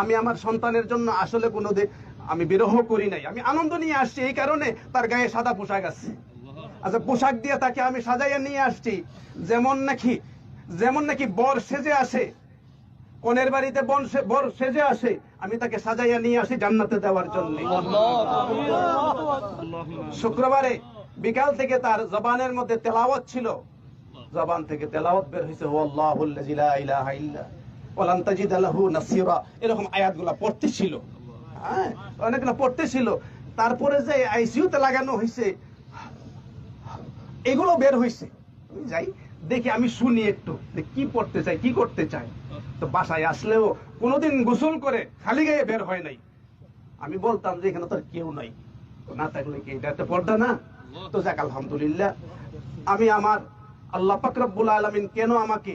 আমি আমার সন্তানের জন্য আসলে কোনো আমি বিরহ করি নাই। আমি আনন্দ নিয়ে আসছি, এই কারণে তার গায়ে সাদা পোশাক আছে। আচ্ছা পোশাক দিয়ে তাকে আমি সাজাইয়া নিয়ে আসছি। যেমন নাকি যেমন নাকি বর সেজে আসে, কনের বাড়িতে বন বর সেজে আসে, আমি তাকে সাজাইয়া নিয়ে আসি জান্নাতে দেওয়ার জন্য। শুক্রবারে বিকাল থেকে তার জবানের মধ্যে তেলাওয়াত ছিল। জবান থেকে তেলাওয়াত বের হয়েছে ও আল্লাহুল্লাযী লা ইলাহা ইল্লা এরকম আয়াতগুলো পড়তে ছিল। হ্যাঁ অনেকগুলো পড়তে ছিল। তারপরে যে আইসিইউতে লাগানো হয়েছে এগুলো বের হয়েছে যাই, দেখি আমি শুনি একটু কি পড়তে চাই, কি করতে চাই। তো বাসায় আসলেও কোনোদিন গোসল করে খালি গায়ে বের হয় নাই। আমি বলতাম যে এখানে তো কেউ নাই। না থাকলে কি এটা একটা পর্দা না? তো যাক, আলহামদুলিল্লাহ। আমি আমার আল্লাহ পাকরাবুল আলমিন কেন আমাকে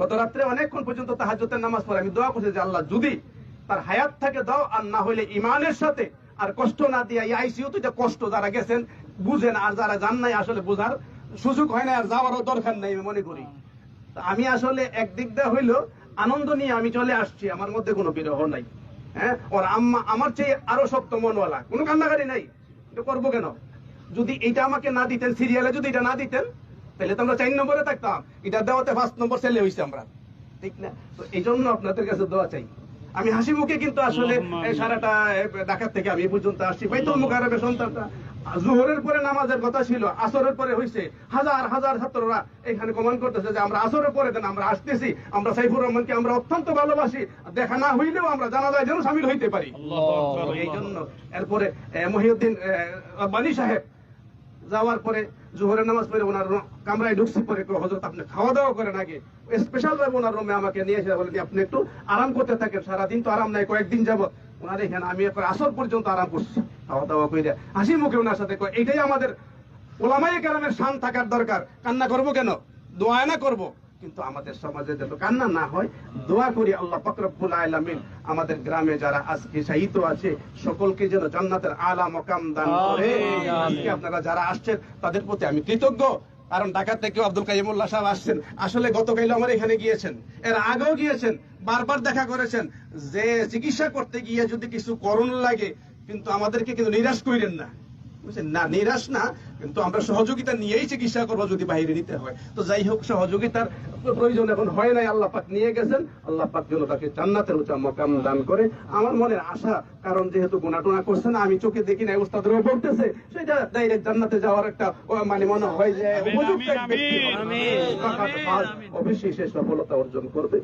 গত রাত্রে অনেকক্ষণ পর্যন্ত তাহাজ্জুদের নামাজ পড়ে। আমি দোয়া করছি যে আল্লাহ যদি তার হায়াত থাকে দাও, আর না হইলে ইমানের সাথে আর কষ্ট না দিয়া এই আইসিইউ তো কষ্ট যারা গেছেন বুঝেন আর যারা জান নাই আসলে বোঝার সুযোগ হয় না, আর যাওয়ারও দরকার নেই, আমি মনে করি। আমি আসলে একদিক দিয়ে হইল আনন্দ নিয়ে আমি চলে আসছি, আমার মধ্যে কোনো বিরহ নাই। হ্যাঁ? ওর আম্মা আমার চেয়ে আরও শক্ত মনওয়ালা। কোনো কান্নাকারি নাই। এটা করব কেন? যদি এটা আমাকে না দিতেন সিরিয়ালে যদি এটা না দিতেন তাহলে তো আমরা চার নম্বরে থাকতাম। এটা দেওয়াতে ফার্স্ট নম্বর ছেলে হয়েছে আমরা। ঠিক না? তো এই জন্য আপনাদের কাছে দোয়া চাই। আমি হাসি মুখে কিন্তু আসলে সারাটা ঢাকার থেকে আমি পর্যন্ত আসছি। বাইতুল মুকাররমের সন্তানটা জোহরের পরে নামাজের কথা ছিল আসরের পরে হয়েছে হাজার হাজার ছাত্ররা এখানে কমান করতেছে যে আমরা আসরের পরে দেন আমরা আসতেছি। আমরা সাইফুর রহমানকে আমরা অত্যন্ত ভালোবাসি। দেখা না হইলেও আমরা জানা যায় যেন সামিল হইতে পারি। এই জন্য এরপরে মহিউদ্দিন বানী সাহেব যাওয়ার পরে জোহরের নামাজ পড়ে ওনার কামরায় ঢুকছি পরে হজরত আপনি খাওয়া দাওয়া করেন আগে। স্পেশাল ভাবে ওনার রুমে আমাকে নিয়ে এসে বলেন আপনি একটু আরাম করতে থাকেন, সারাদিন তো আরাম নাই, কয়েকদিন যাব ওনার এখানে আমি এখন আসর পর্যন্ত আরাম করছি খাওয়া দাওয়া করে হাসি মুখে ওনার সাথে এটাই আমাদের ওলামাই কালামের শান থাকার দরকার। কান্না করব কেন? দোয়া না করব? কিন্তু আমাদের সমাজে যত কান্না না হয় দোয়া করি আল্লাহ ফকরবুল আলামিন আমাদের গ্রামে যারা আজকে শাহিত আছে সকলকে যেন জান্নাতের আলা মকাম দান করে। আজকে আপনারা যারা আসছেন তাদের প্রতি আমি কৃতজ্ঞ। কারণ ঢাকা থেকে আব্দুল কাইমুল্লাহ সাহেব আসছেন। আসলে গতকাল আমার এখানে গিয়েছেন। এর আগেও গিয়েছেন বারবার দেখা করেছেন। যে চিকিৎসা করতে গিয়ে যদি কিছু করণ লাগে কিন্তু আমাদেরকে কিন্তু নিরাশ করিলেন না। বুঝছেন? না নিরাশ না কিন্তু আমরা সহযোগিতা নিয়েই চিকিৎসা করব যদি বাইরে নিতে হয়। তো যাই হোক সহযোগিতার প্রয়োজন এখন হয় নাই আল্লাহ পাক নিয়ে গেছেন। আল্লাহ পাক যেন তাকে জান্নাতের উঁচা মকাম দান করে। আমার মনের আশা কারণ যেহেতু করছে না আমি চোখে দেখি না উস্তাদেরও বলতেছে সেটা ডাইরেক্ট জান্নাতে যাওয়ার একটা মানে মনে হয় যে সে সফলতা অর্জন করবে।